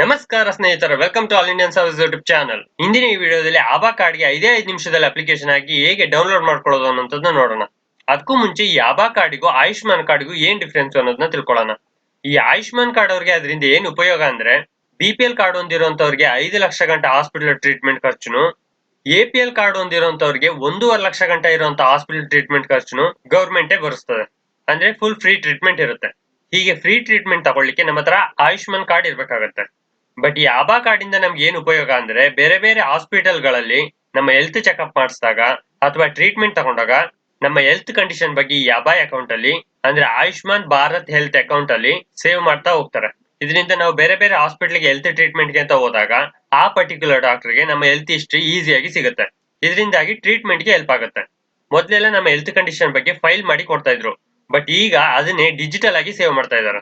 ನಮಸ್ಕಾರ ಸ್ನೇಹಿತರೆ welcome to all Indian service YouTube channel ಇಂದಿನ ಈ ವಿಡಿಯೋದಲ್ಲಿ ಆಭಾ ಕಾರ್ಡ್ಗೆ ಐದೇ ಐದು ನಿಮಿಷದಲ್ಲಿ ಅಪ್ಲಿಕೇಶನ್ ಆಗಿ ಹೇಗೆ ಡೌನ್ಲೋಡ್ ಮಾಡ್ಕೊಳ್ಳೋದು ಅನ್ನೋದನ್ನ ನೋಡೋಣ. ಅದಕ್ಕೂ ಮುಂಚೆ ಈ ಆಭಾ ಕಾರ್ಡಿಗೂ ಆಯುಷ್ಮಾನ್ ಕಾರ್ಡ್ಗೂ ಏನ್ ಡಿಫ್ರೆನ್ಸ್ ಅನ್ನೋದನ್ನ ತಿಳ್ಕೊಳ್ಳೋಣ. ಈ ಆಯುಷ್ಮಾನ್ ಕಾರ್ಡ್ ಅವ್ರಿಗೆ ಅದರಿಂದ ಏನ್ ಉಪಯೋಗ ಅಂದ್ರೆ ಬಿ ಪಿ ಎಲ್ ಕಾರ್ಡ್ ಹೊಂದಿರುವಂತವ್ರಿಗೆ ಐದು ಲಕ್ಷ ಗಂಟೆ ಹಾಸ್ಪಿಟಲ್ ಟ್ರೀಟ್ಮೆಂಟ್ ಖರ್ಚುನು ಎ ಪಿ ಎಲ್ ಕಾರ್ಡ್ ಹೊಂದಿರುವಂತವ್ರಿಗೆ ಒಂದೂವರೆ ಲಕ್ಷ ಗಂಟೆ ಇರುವಂತ ಹಾಸ್ಪಿಟಲ್ ಟ್ರೀಟ್ಮೆಂಟ್ ಖರ್ಚುನು ಗೌರ್ಮೆಂಟೇ ಬರುತ್ತದೆ ಅಂದ್ರೆ ಫುಲ್ ಫ್ರೀ ಟ್ರೀಟ್ಮೆಂಟ್ ಇರುತ್ತೆ. ಹೀಗೆ ಫ್ರೀ ಟ್ರೀಟ್ಮೆಂಟ್ ತಗೊಳ್ಳಿಕ್ಕೆ ನಮ್ಮ ಹತ್ರ ಆಯುಷ್ಮಾನ್ ಕಾರ್ಡ್ ಇರ್ಬೇಕಾಗತ್ತೆ. ಬಟ್ ಈ ಆಭಾ ಕಾರ್ಡ್ ಇಂದ ನಮ್ಗೆ ಏನ್ ಉಪಯೋಗ ಅಂದ್ರೆ ಬೇರೆ ಬೇರೆ ಹಾಸ್ಪಿಟಲ್ಗಳಲ್ಲಿ ನಮ್ಮ ಹೆಲ್ತ್ ಚೆಕ್ಅಪ್ ಮಾಡಿಸಿದಾಗ ಅಥವಾ ಟ್ರೀಟ್ಮೆಂಟ್ ತಗೊಂಡಾಗ ನಮ್ಮ ಹೆಲ್ತ್ ಕಂಡೀಷನ್ ಬಗ್ಗೆ ಈ ಅಬಾಯ್ ಅಕೌಂಟ್ ಅಲ್ಲಿ ಅಂದ್ರೆ ಆಯುಷ್ಮಾನ್ ಭಾರತ್ ಹೆಲ್ತ್ ಅಕೌಂಟ್ ಅಲ್ಲಿ ಸೇವ್ ಮಾಡ್ತಾ ಹೋಗ್ತಾರೆ. ಇದರಿಂದ ನಾವು ಬೇರೆ ಬೇರೆ ಹಾಸ್ಪಿಟಲ್ಗೆ ಹೆಲ್ತ್ ಟ್ರೀಟ್ಮೆಂಟ್ಗೆ ಅಂತ ಹೋದಾಗ ಆ ಪರ್ಟಿಕ್ಯುಲರ್ ಡಾಕ್ಟರ್ಗೆ ನಮ್ಮ ಹೆಲ್ತ್ ಹಿಸ್ಟ್ರಿ ಈಸಿಯಾಗಿ ಸಿಗುತ್ತೆ. ಇದರಿಂದಾಗಿ ಟ್ರೀಟ್ಮೆಂಟ್ಗೆ ಹೆಲ್ಪ್ ಆಗುತ್ತೆ. ಮೊದ್ಲೆಲ್ಲ ನಮ್ಮ ಹೆಲ್ತ್ ಕಂಡೀಷನ್ ಬಗ್ಗೆ ಫೈಲ್ ಮಾಡಿ ಕೊಡ್ತಾ ಇದ್ರು. ಬಟ್ ಈಗ ಅದನ್ನೇ ಡಿಜಿಟಲ್ ಆಗಿ ಸೇವ್ ಮಾಡ್ತಾ ಇದ್ದಾರೆ.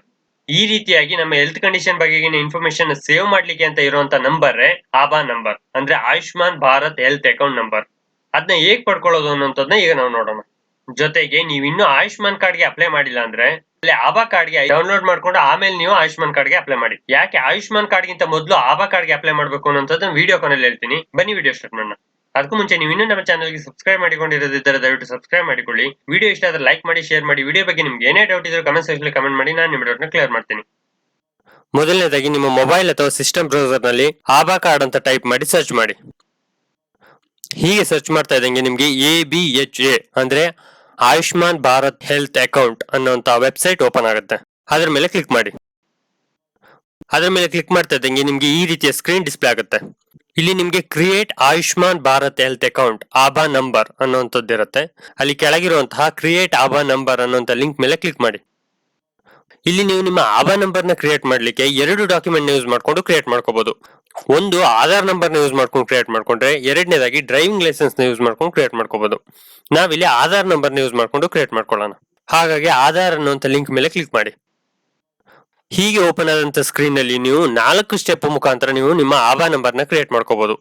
ಈ ರೀತಿಯಾಗಿ ನಮ್ಮ ಹೆಲ್ತ್ ಕಂಡೀಷನ್ ಬಗೆಗಿನ ಇನ್ಫಾರ್ಮೇಶನ್ ಸೇವ್ ಮಾಡ್ಲಿಕ್ಕೆ ಅಂತ ಇರುವಂತ ನಂಬರ್ ಆಬಾ ನಂಬರ್ ಅಂದ್ರೆ Ayushman Bharat health account number ಅದನ್ನ ಹೇಗ್ ಪಡ್ಕೊಳ್ಳೋದು ಅನ್ನೋದನ್ನ ಈಗ ನಾವು ನೋಡೋಣ. ಜೊತೆಗೆ ನೀವು ಇನ್ನು ಆಯುಷ್ಮಾನ್ ಕಾರ್ಡ್ಗೆ ಅಪ್ಲೈ ಮಾಡಿಲ್ಲ ಅಂದ್ರೆ, ಅಲ್ಲಿ ಆಭಾ ಕಾರ್ಡ್ಗೆ ಡೌನ್ಲೋಡ್ ಮಾಡ್ಕೊಂಡು ಆಮೇಲೆ ನೀವು ಆಯುಷ್ಮಾನ್ ಕಾರ್ಡ್ಗೆ ಅಪ್ಲೈ ಮಾಡಿ. ಯಾಕೆ ಆಯುಷ್ಮಾನ್ ಕಾರ್ಡ್ಗಿಂತ ಮೊದಲು ಆಭಾ ಕಾರ್ಡ್ಗೆ ಅಪ್ಲೈ ಮಾಡಬೇಕು ಅನ್ನೋದನ್ನ ವಿಡಿಯೋ ಕೊನೆಯಲ್ಲಿ ಹೇಳ್ತೀನಿ. ಬನ್ನಿ ವಿಡಿಯೋ ಸ್ಟಾರ್ಟ್ ಮಾಡೋಣ. ಅದಕ್ಕೂ ಮುಂಚೆ ನೀವು ಇನ್ನೂ ನಮ್ಮ ಚಾನಲ್ಗೆ ಸಬ್ಸ್ಕ್ರೈಬ್ ಮಾಡಿಕೊಂಡಿರೋದಿದ್ದರೆ ದಯವಿಟ್ಟು ಸಬ್ಸ್ಕ್ರೈಬ್ ಮಾಡಿಕೊಳ್ಳಿ. ವಿಡಿಯೋ ಇಷ್ಟ ಆದರೆ ಲೈಕ್ ಮಾಡಿ ಶೇರ್ ಮಾಡಿ. ವಿಡಿಯೋ ಬಗ್ಗೆ ನಿಮ್ಗೆ ಏನೇ ಡೌಟ್ ಇದ್ರೂ ಕಮೆಂಟ್ ಸೆಕ್ಷನ್ ಕಮೆಂಟ್ ಮಾಡಿ, ನಾನು ನಿಮ್ಮ ಕ್ಲಿಯರ್ ಮಾಡ್ತೀನಿ. ಮೊದಲನೇದಾಗಿ ನಿಮ್ಮ ಮೊಬೈಲ್ ಅಥವಾ ಸಿಸ್ಟಮ್ ಬ್ರೌಸರ್ನಲ್ಲಿ ಆಭಾ ಕಾರ್ಡ್ ಅಂತ ಟೈಪ್ ಮಾಡಿ ಸರ್ಚ್ ಮಾಡಿ. ಹೀಗೆ ಸರ್ಚ್ ಮಾಡ್ತಾ ಇದ್ದಂಗೆ ನಿಮ್ಗೆ ಎ ಬಿ ಎಚ್ ಎ ಅಂದ್ರೆ ಆಯುಷ್ಮಾನ್ ಭಾರತ್ ಹೆಲ್ತ್ ಅಕೌಂಟ್ ಅನ್ನೋಂತ ವೆಬ್ಸೈಟ್ ಓಪನ್ ಆಗುತ್ತೆ. ಅದ್ರ ಮೇಲೆ ಕ್ಲಿಕ್ ಮಾಡಿ. ಅದರ ಮೇಲೆ ಕ್ಲಿಕ್ ಮಾಡ್ತಾ ಇದ್ದಂಗೆ ನಿಮ್ಗೆ ಈ ರೀತಿಯ ಸ್ಕ್ರೀನ್ ಡಿಸ್ಪ್ಲೇ ಆಗುತ್ತೆ. ಇಲ್ಲಿ ನಿಮ್ಗೆ create Ayushman Bharat health account Aaba number ಅನ್ನುವಂಥದ್ದು ಇರುತ್ತೆ. ಅಲ್ಲಿ ಕೆಳಗಿರುವಂತಹ ಕ್ರಿಯೇಟ್ ಆಭಾ ನಂಬರ್ ಅನ್ನುವಂಥ ಲಿಂಕ್ ಮೇಲೆ ಕ್ಲಿಕ್ ಮಾಡಿ. ಇಲ್ಲಿ ನೀವು ನಿಮ್ಮ ಆಭಾ ನಂಬರ್ನ ಕ್ರಿಯೇಟ್ ಮಾಡ್ಲಿಕ್ಕೆ ಎರಡು ಡಾಕ್ಯುಮೆಂಟ್ ಯೂಸ್ ಮಾಡ್ಕೊಂಡು ಕ್ರಿಯೇಟ್ ಮಾಡ್ಕೋಬಹುದು ಒಂದು ಆಧಾರ್ ನಂಬರ್ನ ಯೂಸ್ ಮಾಡ್ಕೊಂಡು ಕ್ರಿಯೇಟ್ ಮಾಡ್ಕೊಂಡ್ರೆ, ಎರಡನೇದಾಗಿ ಡ್ರೈವಿಂಗ್ ಲೈಸೆನ್ಸ್ನ ಯೂಸ್ ಮಾಡ್ಕೊಂಡು ಕ್ರಿಯೇಟ್ ಮಾಡ್ಕೋಬಹುದು ನಾವಿಲ್ಲಿ ಆಧಾರ್ ನಂಬರ್ನ ಯೂಸ್ ಮಾಡ್ಕೊಂಡು ಕ್ರಿಯೇಟ್ ಮಾಡ್ಕೊಳ್ಳೋಣ. ಹಾಗಾಗಿ ಆಧಾರ್ ಅನ್ನುವಂಥ ಲಿಂಕ್ ಮೇಲೆ ಕ್ಲಿಕ್ ಮಾಡಿ. ಹೀಗೆ ಓಪನ್ ಆದಂತ ಸ್ಕ್ರೀನ್ನಲ್ಲಿ ನೀವು ನಾಲ್ಕು ಸ್ಟೆಪ್ ಮುಖಾಂತರ ನೀವು ನಿಮ್ಮ ಆಭಾ ನಂಬರ್ನ ಕ್ರಿಯೇಟ್ ಮಾಡ್ಕೋಬಹುದು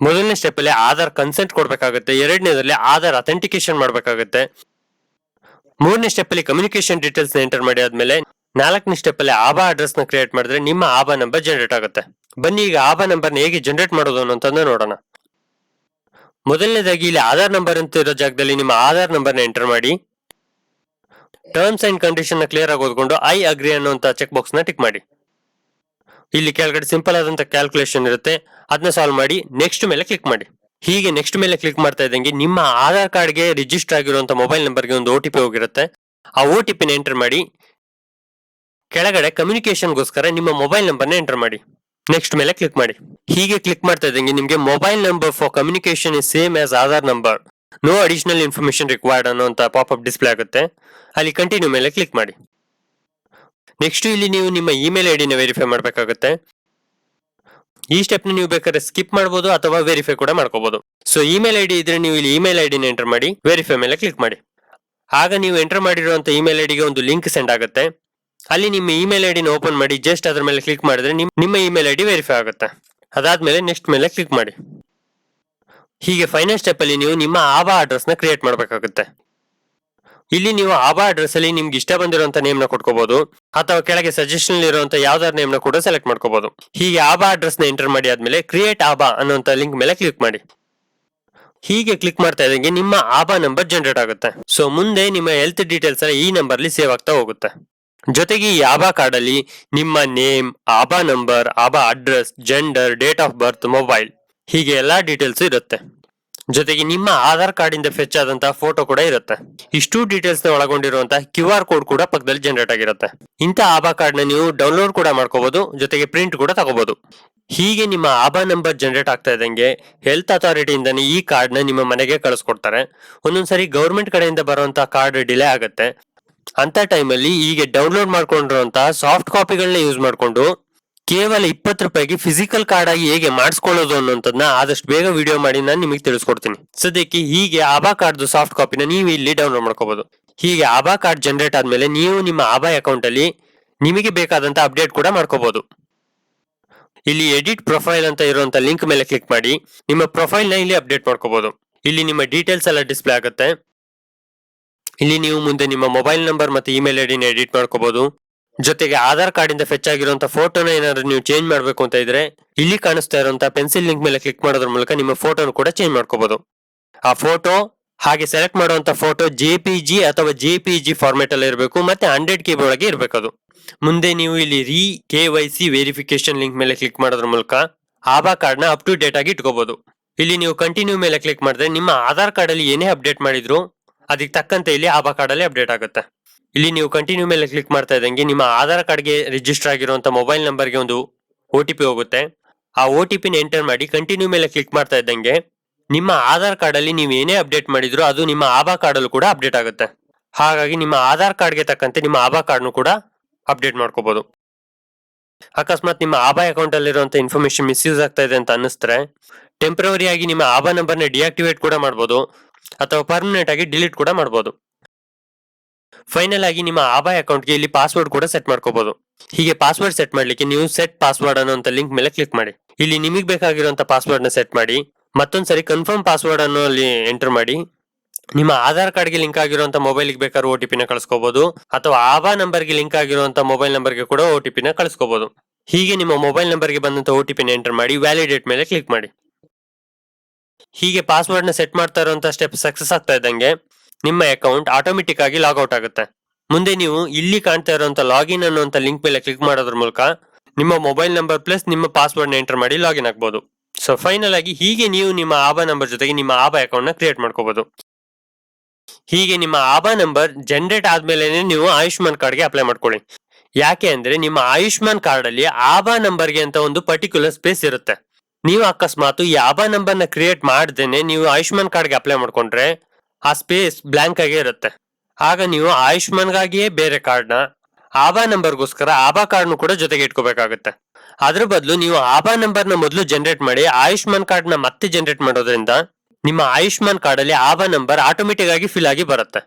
ಮೊದಲನೇ ಸ್ಟೆಪ್ ಅಲ್ಲಿ ಆಧಾರ್ ಕನ್ಸೆಂಟ್ ಕೊಡ್ಬೇಕಾಗುತ್ತೆ, ಎರಡನೇದಲ್ಲಿ ಆಧಾರ್ ಅಥೆಂಟಿಕೇಶನ್ ಮಾಡಬೇಕಾಗುತ್ತೆ. ಮೂರನೇ ಸ್ಟೆಪ್ ಅಲ್ಲಿ ಕಮ್ಯುನಿಕೇಶನ್ ಡೀಟೇಲ್ಸ್ ಎಂಟರ್ ಮಾಡಿ ಆದ್ಮೇಲೆ ನಾಲ್ಕನೇ ಸ್ಟೆಪ್ ಅಲ್ಲಿ ಆಭಾ ಅಡ್ರೆಸ್ನ ಕ್ರಿಯೇಟ್ ಮಾಡಿದ್ರೆ ನಿಮ್ಮ ಆಭಾ ನಂಬರ್ ಜನರೇಟ್ ಆಗುತ್ತೆ. ಬನ್ನಿ ಈಗ ಆಭಾ ನಂಬರ್ನ ಹೇಗೆ ಜನರೇಟ್ ಮಾಡೋದು ಅನ್ನೋದನ್ನ ನೋಡೋಣ. ಮೊದಲನೇದಾಗಿ ಇಲ್ಲಿ ಆಧಾರ್ ನಂಬರ್ ಅಂತ ಇರೋ ಜಾಗದಲ್ಲಿ ನಿಮ್ಮ ಆಧಾರ್ ನಂಬರ್ನ ಎಂಟರ್ ಮಾಡಿ. ಟರ್ಮ್ಸ್ ಅಂಡ್ ಕಂಡೀಷನ್ನ ಕ್ಲಿಯರ್ ಆಗಿ ಓದ್ಕೊಂಡು ಐ ಅಗ್ರಿ ಅನ್ನುವಂತ ಚೆಕ್ ಬಾಕ್ಸ್ನ ಟಿಕ್ ಮಾಡಿ. ಇಲ್ಲಿ ಕೆಳಗಡೆ ಸಿಂಪಲ್ ಆದಂತ ಕ್ಯಾಲ್ಕುಲೇಷನ್ ಇರುತ್ತೆ. ಅದನ್ನ ಸಾಲ್ವ್ ಮಾಡಿ ನೆಕ್ಸ್ಟ್ ಮೇಲೆ ಕ್ಲಿಕ್ ಮಾಡಿ. ಹೀಗೆ ನೆಕ್ಸ್ಟ್ ಮೇಲೆ ಕ್ಲಿಕ್ ಮಾಡ್ತಾ ಇದ್ದಂಗೆ ನಿಮ್ಮ ಆಧಾರ್ ಕಾರ್ಡ್ಗೆ ರಿಜಿಸ್ಟರ್ ಆಗಿರುವಂತ ಮೊಬೈಲ್ ನಂಬರ್ಗೆ ಒಂದು ಒ ಟಿ ಪಿ ಹೋಗಿರುತ್ತೆ. ಆ ಒ ಟಿ ಪಿನ ಎಂಟರ್ ಮಾಡಿ. ಕೆಳಗಡೆ ಕಮ್ಯುನಿಕೇಶನ್ಗೋಸ್ಕರ ನಿಮ್ಮ ಮೊಬೈಲ್ ನಂಬರ್ನ ಎಂಟರ್ ಮಾಡಿ. ನೆಕ್ಸ್ಟ್ ಮೇಲೆ ಕ್ಲಿಕ್ ಮಾಡಿ. ಹೀಗೆ ಕ್ಲಿಕ್ ಮಾಡ್ತಾ ಇದ್ದಂಗೆ ನಿಮಗೆ mobile number for communication is same as Aadhaar number no additional information required ಅನ್ನೋಂಥ ಪಾಪ್ ಡಿಸ್ಪ್ಲೇ ಆಗುತ್ತೆ. ಅಲ್ಲಿ ಕಂಟಿನ್ಯೂ ಮೇಲೆ ಕ್ಲಿಕ್ ಮಾಡಿ. ನೆಕ್ಸ್ಟ್ ಇಲ್ಲಿ ನೀವು ನಿಮ್ಮ ಇಮೇಲ್ ಐ ಡಿನ ವೆರಿಫೈ ಮಾಡಬೇಕಾಗುತ್ತೆ. ಈ ಸ್ಟೆಪ್ನ ನೀವು ಬೇಕಾದ್ರೆ ಸ್ಕಿಪ್ ಮಾಡಬಹುದು ಅಥವಾ ವೆರಿಫೈ ಕೂಡ ಮಾಡ್ಕೋಬಹುದು ಸೊ ಇಮೇಲ್ ಐಡಿ ಇದ್ರೆ ನೀವು ಇಲ್ಲಿ ಇಮೇಲ್ ಐಡಿನ ಎಂಟರ್ ಮಾಡಿ ವೆರಿಫೈ ಮೇಲೆ ಕ್ಲಿಕ್ ಮಾಡಿ. ಆಗ ನೀವು ಎಂಟರ್ ಮಾಡಿರುವಂತಹ ಇಮೇಲ್ ಐಡಿಗೆ ಒಂದು ಲಿಂಕ್ ಸೆಂಡ್ ಆಗುತ್ತೆ. ಅಲ್ಲಿ ನಿಮ್ಮ ಇಮೇಲ್ ಐಡಿನ ಓಪನ್ ಮಾಡಿ ಜಸ್ಟ್ ಅದರ ಮೇಲೆ ಕ್ಲಿಕ್ ಮಾಡಿದ್ರೆ ನಿಮ್- ನಿಮ್ಮ ಇಮೇಲ್ ಐಡಿ ವೆರಿಫೈ ಆಗುತ್ತೆ. ಅದಾದ್ಮೇಲೆ ನೆಕ್ಸ್ಟ್ ಮೇಲೆ ಕ್ಲಿಕ್ ಮಾಡಿ. ಹೀಗೆ ಫೈನಲ್ ಸ್ಟೆಪ್ ಅಲ್ಲಿ ನೀವು ನಿಮ್ಮ ಆಬಾ ಅಡ್ರೆಸ್ನ ಕ್ರಿಯೇಟ್ ಮಾಡಬೇಕಾಗುತ್ತೆ. ಇಲ್ಲಿ ನೀವು ಆಬಾ ಅಡ್ರೆಸ್ ಅಲ್ಲಿ ನಿಮ್ಗೆ ಇಷ್ಟ ಬಂದಿರುವಂತ ನೇಮ್ನ ಕೊಟ್ಕೋಬಹುದು ಅಥವಾ ಕೆಳಗೆ ಸಜೆಷನ್ ಇರುವಂತ ಯಾವ್ದಾರ ನೇಮ್ನ ಕೂಡ ಸೆಲೆಕ್ಟ್ ಮಾಡ್ಕೋಬಹುದು ಹೀಗೆ ಆಬಾ ಅಡ್ರೆಸ್ನ ಎಂಟರ್ ಮಾಡಿ ಆದ್ಮೇಲೆ ಕ್ರಿಯೇಟ್ ಆಭಾ ಅನ್ನುವಂತ ಲಿಂಕ್ ಮೇಲೆ ಕ್ಲಿಕ್ ಮಾಡಿ. ಹೀಗೆ ಕ್ಲಿಕ್ ಮಾಡ್ತಾ ಇದ್ದಂಗೆ ನಿಮ್ಮ ಆಭಾ ನಂಬರ್ ಜನರೇಟ್ ಆಗುತ್ತೆ. ಸೊ ಮುಂದೆ ನಿಮ್ಮ ಹೆಲ್ತ್ ಡೀಟೇಲ್ಸ್ ಈ ನಂಬರ್ ಅಲ್ಲಿ ಸೇವ್ ಆಗ್ತಾ ಹೋಗುತ್ತೆ. ಜೊತೆಗೆ ಈ ಆಭಾ ಕಾರ್ಡ್ ಅಲ್ಲಿ ನಿಮ್ಮ name Aaba number ABHA address gender date of birth mobile ಹೀಗೆ ಎಲ್ಲಾ ಡೀಟೇಲ್ಸ್ ಇರುತ್ತೆ. ಜೊತೆಗೆ ನಿಮ್ಮ ಆಧಾರ್ ಕಾರ್ಡ್ ಇಂದ ಫೆಚ್ ಆದಂತಹ ಫೋಟೋ ಕೂಡ ಇರುತ್ತೆ. ಇಷ್ಟು ಡೀಟೇಲ್ಸ್ನ ಒಳಗೊಂಡಿರುವಂತಹ ಕ್ಯೂ ಆರ್ ಕೋಡ್ ಕೂಡ ಪಕ್ಕದಲ್ಲಿ ಜನರೇಟ್ ಆಗಿರುತ್ತೆ. ಇಂಥ ಆಭಾ ಕಾರ್ಡ್ನ ನೀವು ಡೌನ್ಲೋಡ್ ಕೂಡ ಮಾಡ್ಕೋಬಹುದು ಜೊತೆಗೆ ಪ್ರಿಂಟ್ ಕೂಡ ತಗೋಬಹುದು ಹೀಗೆ ನಿಮ್ಮ ಆಭಾ ನಂಬರ್ ಜನರೇಟ್ ಆಗ್ತಾ ಇದ್ದಂಗೆ ಹೆಲ್ತ್ ಅಥಾರಿಟಿಯಿಂದನೇ ಈ ಕಾರ್ಡ್ನ ನಿಮ್ಮ ಮನೆಗೆ ಕಳಿಸ್ಕೊಡ್ತಾರೆ. ಒಂದೊಂದ್ಸರಿ ಗೌರ್ಮೆಂಟ್ ಕಡೆಯಿಂದ ಬರುವಂತಹ ಕಾರ್ಡ್ ಡಿಲೇ ಆಗುತ್ತೆ. ಅಂತ ಟೈಮಲ್ಲಿ ಹೀಗೆ ಡೌನ್ಲೋಡ್ ಮಾಡ್ಕೊಂಡಿರುವಂತಹ ಸಾಫ್ಟ್ ಕಾಪಿಗಳನ್ನ ಯೂಸ್ ಮಾಡ್ಕೊಂಡು ಕೇವಲ ಇಪ್ಪತ್ತು ರೂಪಾಯಿಗೆ ಫಿಸಿಕಲ್ ಕಾರ್ಡ್ ಆಗಿ ಹೇಗೆ ಮಾಡಿಸ್ಕೊಳ್ಳೋದು ಅನ್ನೋದನ್ನ ಆದಷ್ಟು ಬೇಗ ವಿಡಿಯೋ ಮಾಡಿ ನಾನು ನಿಮಗೆ ತಿಳಿಸ್ಕೊಡ್ತೀನಿ. ಸದ್ಯಕ್ಕೆ ಹೀಗೆ ಆಭಾ ಕಾರ್ಡ್ ಸಾಫ್ಟ್ ಕಾಪಿನ ನೀವು ಇಲ್ಲಿ ಡೌನ್ಲೋಡ್ ಮಾಡ್ಕೋಬಹುದು ಹೀಗೆ ಆಭಾ ಕಾರ್ಡ್ ಜನರೇಟ್ ಆದ್ಮೇಲೆ ನೀವು ನಿಮ್ಮ ಆಭಾ ಅಕೌಂಟ್ ಅಲ್ಲಿ ನಿಮಗೆ ಬೇಕಾದಂತ ಅಪ್ಡೇಟ್ ಕೂಡ ಮಾಡ್ಕೋಬಹುದು ಇಲ್ಲಿ ಎಡಿಟ್ ಪ್ರೊಫೈಲ್ ಅಂತ ಇರುವಂತ ಲಿಂಕ್ ಮೇಲೆ ಕ್ಲಿಕ್ ಮಾಡಿ ನಿಮ್ಮ ಪ್ರೊಫೈಲ್ನ ಇಲ್ಲಿ ಅಪ್ಡೇಟ್ ಮಾಡ್ಕೋಬಹುದು ಇಲ್ಲಿ ನಿಮ್ಮ ಡೀಟೇಲ್ಸ್ ಎಲ್ಲ ಡಿಸ್ಪ್ಲೇ ಆಗುತ್ತೆ. ಇಲ್ಲಿ ನೀವು ಮುಂದೆ ನಿಮ್ಮ ಮೊಬೈಲ್ ನಂಬರ್ ಮತ್ತೆ ಇಮೇಲ್ ಐಡಿನ ಎಡಿಟ್ ಮಾಡ್ಕೋಬಹುದು ಜೊತೆಗೆ ಆಧಾರ್ ಕಾರ್ಡ್ ಇಂದ ಫೆಚ್ ಆಗಿರುವಂತ ಫೋಟೋನ ಏನಾದ್ರು ನೀವು ಚೇಂಜ್ ಮಾಡಬೇಕು ಅಂತ ಇದ್ರೆ ಇಲ್ಲಿ ಕಾಣಿಸ್ತಾ ಇರುವಂತ ಪೆನ್ಸಿಲ್ ಲಿಂಕ್ ಮೇಲೆ ಕ್ಲಿಕ್ ಮಾಡೋದ್ರ ಮೂಲಕ ನಿಮ್ಮ ಫೋಟೋನು ಕೂಡ ಚೇಂಜ್ ಮಾಡ್ಕೋಬಹುದು ಆ ಫೋಟೋ ಹಾಗೆ ಸೆಲೆಕ್ಟ್ ಮಾಡುವಂತ ಫೋಟೋ ಜೆ ಪಿ ಜಿ ಅಥವಾ ಜೆ ಪಿ ಜಿ ಫಾರ್ಮೆಟ್ ಅಲ್ಲಿ ಇರಬೇಕು ಮತ್ತೆ ಹಂಡ್ರೆಡ್ ಕೆ ಬಿ ಒಳಗೆ ಇರಬೇಕು ಅದು. ಮುಂದೆ ನೀವು ಇಲ್ಲಿ re K Y C verification link ಮೇಲೆ ಕ್ಲಿಕ್ ಮಾಡೋದ್ರ ಮೂಲಕ ಆಭಾ ಕಾರ್ಡ್ನ ಅಪ್ ಟು ಡೇಟ್ ಆಗಿ ಇಟ್ಕೋಬಹುದು ಇಲ್ಲಿ ನೀವು ಕಂಟಿನ್ಯೂ ಮೇಲೆ ಕ್ಲಿಕ್ ಮಾಡಿದ್ರೆ ನಿಮ್ಮ ಆಧಾರ್ ಕಾರ್ಡ್ ಅಲ್ಲಿ ಏನೇ ಅಪ್ಡೇಟ್ ಮಾಡಿದ್ರು, ಅದಕ್ಕೆ ತಕ್ಕಂತೆ ಇಲ್ಲಿ ಆಭಾ ಕಾರ್ಡ್ ಅಲ್ಲಿ ಅಪ್ಡೇಟ್ ಆಗುತ್ತೆ. ಇಲ್ಲಿ ನೀವು ಕಂಟಿನ್ಯೂ ಮೇಲೆ ಕ್ಲಿಕ್ ಮಾಡ್ತಾ ಇದ್ದಂಗೆ ನಿಮ್ಮ ಆಧಾರ್ ಕಾರ್ಡ್ಗೆ ರಿಜಿಸ್ಟರ್ ಆಗಿರುವಂತ ಮೊಬೈಲ್ ನಂಬರ್ಗೆ ಒಂದು ಒ ಟಿ ಪಿ ಹೋಗುತ್ತೆ. ಆ ಒ ಟಿ ಪಿನ ಎಂಟರ್ ಮಾಡಿ ಕಂಟಿನ್ಯೂ ಮೇಲೆ ಕ್ಲಿಕ್ ಮಾಡ್ತಾ ಇದ್ದಂಗೆ ನಿಮ್ಮ ಆಧಾರ್ ಕಾರ್ಡ್ ಅಲ್ಲಿ ನೀವು ಏನೇ ಅಪ್ಡೇಟ್ ಮಾಡಿದ್ರು ಅದು ನಿಮ್ಮ ಆಭಾ ಕಾರ್ಡ್ ಅಲ್ಲೂ ಕೂಡ ಅಪ್ಡೇಟ್ ಆಗುತ್ತೆ. ಹಾಗಾಗಿ ನಿಮ್ಮ ಆಧಾರ್ ಕಾರ್ಡ್ಗೆ ತಕ್ಕಂತೆ ನಿಮ್ಮ ಆಧಾರ್ ಕಾರ್ಡ್ನು ಕೂಡ ಅಪ್ಡೇಟ್ ಮಾಡ್ಕೋಬಹುದು ಅಕಸ್ಮಾತ್ ನಿಮ್ಮ ಆಭಾ ಅಕೌಂಟ್ ಅಲ್ಲಿರುವಂತ ಇನ್ಫಾರ್ಮೇಶನ್ ಮಿಸ್ಯೂಸ್ ಆಗ್ತಾ ಇದೆ ಅಂತ ಅನ್ನಿಸ್ತಾರೆ ಟೆಂಪ್ರವರಿ ಆಗಿ ನಿಮ್ಮ ನಂಬರ್ ನಂಬರ್ನ ಡಿಆಕ್ಟಿವೇಟ್ ಕೂಡ ಮಾಡ್ಬೋದು ಅಥವಾ ಪರ್ಮನೆಂಟ್ ಆಗಿ ಡಿಲೀಟ್ ಕೂಡ ಮಾಡ್ಬೋದು. ಫೈನಲ್ ಆಗಿ ನಿಮ್ಮ ಆಬಾ ಅಕೌಂಟ್ಗೆ ಇಲ್ಲಿ ಪಾಸ್ವರ್ಡ್ ಕೂಡ ಸೆಟ್ ಮಾಡ್ಕೋಬಹುದು ಹೀಗೆ ಪಾಸ್ವರ್ಡ್ ಸೆಟ್ ಮಾಡ್ಲಿಕ್ಕೆ ನೀವು ಸೆಟ್ ಪಾಸ್ವರ್ಡ್ ಅನ್ನೋ ಲಿಂಕ್ ಮೇಲೆ ಕ್ಲಿಕ್ ಮಾಡಿ. ಇಲ್ಲಿ ನಿಮಗೆ ಬೇಕಾಗಿರುವಂತ ಪಾಸ್ವರ್ಡ್ನ ಸೆಟ್ ಮಾಡಿ, ಮತ್ತೊಂದ್ಸರಿ ಕನ್ಫರ್ಮ್ ಪಾಸ್ವರ್ಡ್ ಅನ್ನು ಅಲ್ಲಿ ಎಂಟರ್ ಮಾಡಿ. ನಿಮ್ಮ ಆಧಾರ್ ಕಾರ್ಡ್ಗೆ ಲಿಂಕ್ ಆಗಿರುವಂತ ಮೊಬೈಲ್ ಬೇಕಾದ್ರೂ ಒ ಟಿ ಪಿನ ಕಳಿಸ್ಕೋಬಹುದು ಅಥವಾ ಆಭಾ ನಂಬರ್ಗೆ ಲಿಂಕ್ ಆಗಿರುವಂತ ಮೊಬೈಲ್ ನಂಬರ್ಗೆ ಕೂಡ ಒ ಟಿ ಪಿನ ಕಳಿಸ್ಕೋಬಹುದು ಹೀಗೆ ನಿಮ್ಮ ಮೊಬೈಲ್ ನಂಬರ್ಗೆ ಬಂದಂತ ಒ ಟಿ ಪಿನ ಎಂಟರ್ ಮಾಡಿ ವ್ಯಾಲಿಡೇಟ್ ಮೇಲೆ ಕ್ಲಿಕ್ ಮಾಡಿ. ಹೀಗೆ ಪಾಸ್ವರ್ಡ್ನ ಸೆಟ್ ಮಾಡ್ತಾ ಇರುವಂತ ಸ್ಟೆಪ್ ಸಕ್ಸಸ್ ಆಗ್ತಾ ಇದ್ದಂಗೆ ನಿಮ್ಮ ಅಕೌಂಟ್ ಆಟೋಮೆಟಿಕ್ ಆಗಿ ಲಾಗ್ಔಟ್ ಆಗುತ್ತೆ. ಮುಂದೆ ನೀವು ಇಲ್ಲಿ ಕಾಣ್ತಾ ಇರುವಂತ ಲಾಗಿನ್ ಅನ್ನುವಂತ ಲಿಂಕ್ ಮೇಲೆ ಕ್ಲಿಕ್ ಮಾಡೋದ್ರ ಮೂಲಕ ನಿಮ್ಮ ಮೊಬೈಲ್ ನಂಬರ್ ಪ್ಲಸ್ ನಿಮ್ಮ ಪಾಸ್ವರ್ಡ್ ಎಂಟರ್ ಮಾಡಿ ಲಾಗಿನ್ ಆಗ್ಬೋದು. ಸೊ ಫೈನಲ್ ಆಗಿ ಹೀಗೆ ನೀವು ನಿಮ್ಮ ಆಬಾ ನಂಬರ್ ಜೊತೆಗೆ ನಿಮ್ಮ ಆಬಾ ಅಕೌಂಟ್ನ ಕ್ರಿಯೇಟ್ ಮಾಡ್ಕೋಬಹುದು ಹೀಗೆ ನಿಮ್ಮ ಆಭಾ ನಂಬರ್ ಜನರೇಟ್ ಆದ್ಮೇಲೆ ನೀವು ಆಯುಷ್ಮಾನ್ ಕಾರ್ಡ್ಗೆ ಅಪ್ಲೈ ಮಾಡ್ಕೊಳ್ಳಿ. ಯಾಕೆ ಅಂದ್ರೆ ನಿಮ್ಮ ಆಯುಷ್ಮಾನ್ ಕಾರ್ಡ್ ಅಲ್ಲಿ ಆಬಾ ನಂಬರ್ಗೆ ಅಂತ ಒಂದು ಪರ್ಟಿಕ್ಯುಲರ್ ಸ್ಪೇಸ್ ಇರುತ್ತೆ. ನೀವು ಅಕಸ್ಮಾತ್ ಈ ಆಭಾ ನಂಬರ್ನ ಕ್ರಿಯೇಟ್ ಮಾಡ್ದೇನೆ ನೀವು ಆಯುಷ್ಮಾನ್ ಕಾರ್ಡ್ಗೆ ಅಪ್ಲೈ ಮಾಡ್ಕೊಂಡ್ರೆ ಆ ಸ್ಪೇಸ್ ಬ್ಲಾಂಕ್ ಆಗೇ ಇರುತ್ತೆ. ಆಗ ನೀವು ಆಯುಷ್ಮಾನ್ಗಾಗಿಯೇ ಬೇರೆ ಕಾರ್ಡ್ನ ಆಬಾ ನಂಬರ್ಗೋಸ್ಕರ ಆಬಾ ಕಾರ್ಡ್ನು ಕೂಡ ಜೊತೆಗೆ ಇಟ್ಕೋಬೇಕಾಗುತ್ತೆ. ಅದ್ರ ಬದಲು ನೀವು ಆಬಾ ನಂಬರ್ನ ಮೊದಲು ಜನರೇಟ್ ಮಾಡಿ, ಆಯುಷ್ಮಾನ್ ಕಾರ್ಡ್ನ ಮತ್ತೆ ಜನರೇಟ್ ಮಾಡೋದ್ರಿಂದ ನಿಮ್ಮ ಆಯುಷ್ಮಾನ್ ಕಾರ್ಡ್ ಅಲ್ಲಿ ಆಬಾ ನಂಬರ್ ಆಟೋಮೆಟಿಕ್ ಆಗಿ ಫಿಲ್ ಆಗಿ ಬರುತ್ತೆ.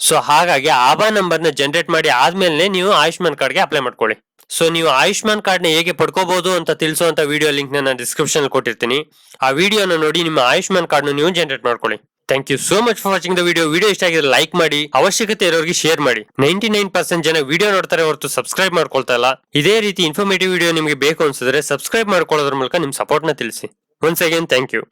ಸೊ ಹಾಗಾಗಿ ಆಬಾ ನಂಬರ್ನ ಜನರೇಟ್ ಮಾಡಿ ಆದ್ಮೇಲೆ ನೀವು ಆಯುಷ್ಮಾನ್ ಕಾರ್ಡ್ಗೆ ಅಪ್ಲೈ ಮಾಡ್ಕೊಳ್ಳಿ. ಸೊ ನೀವು ಆಯುಷ್ಮಾನ್ ಕಾರ್ಡ್ನ ಹೇಗೆ ಪಡ್ಕೋಬಹುದು ಅಂತ ತಿಳಿಸುವಂತ ವಿಡಿಯೋ ಲಿಂಕ್ ನಾನು ಡಿಸ್ಕ್ರಿಪ್ಷನ್ ಕೊಟ್ಟಿರ್ತೀನಿ. ಆ ವಿಡಿಯೋನ ನೋಡಿ ನಿಮ್ಮ ಆಯುಷ್ಮಾನ್ ಕಾರ್ಡ್ ನೀವು ಜನರೇಟ್ ಮಾಡ್ಕೊಳ್ಳಿ. Thank you so much for watching the video video ಇಷ್ಟ ಆಗಿದ್ರೆ ಲೈಕ್ ಮಾಡಿ, ಅವಶ್ಯಕತೆ ಇರೋರಿಗೆ ಶೇರ್ ಮಾಡಿ. ನೈಂಟಿ ನೈನ್ ಪರ್ಸೆಂಟ್ ಜನ ವಿಡಿಯೋ ನೋಡ್ತಾರೆ ಹೊರತು ಸಬ್ಸ್ಕ್ರೈಬ್ ಮಾಡ್ಕೊಳ್ತಾ ಇಲ್ಲ. ಇದೇ ರೀತಿ ಇನ್ಫಾರ್ಮೇಟಿವ್ ವಿಡಿಯೋ ನಿಮಗೆ ಬೇಕು ಅನ್ಸಿದ್ರೆ ಸಬ್ಸ್ಕ್ರೈಬ್ ಮಾಡ್ಕೊಳ್ಳೋದ್ರ ಮೂಲಕ ನಿಮ್ಮ ಸಪೋರ್ಟ್ನ ತಿಳಿಸಿ. Once again thank you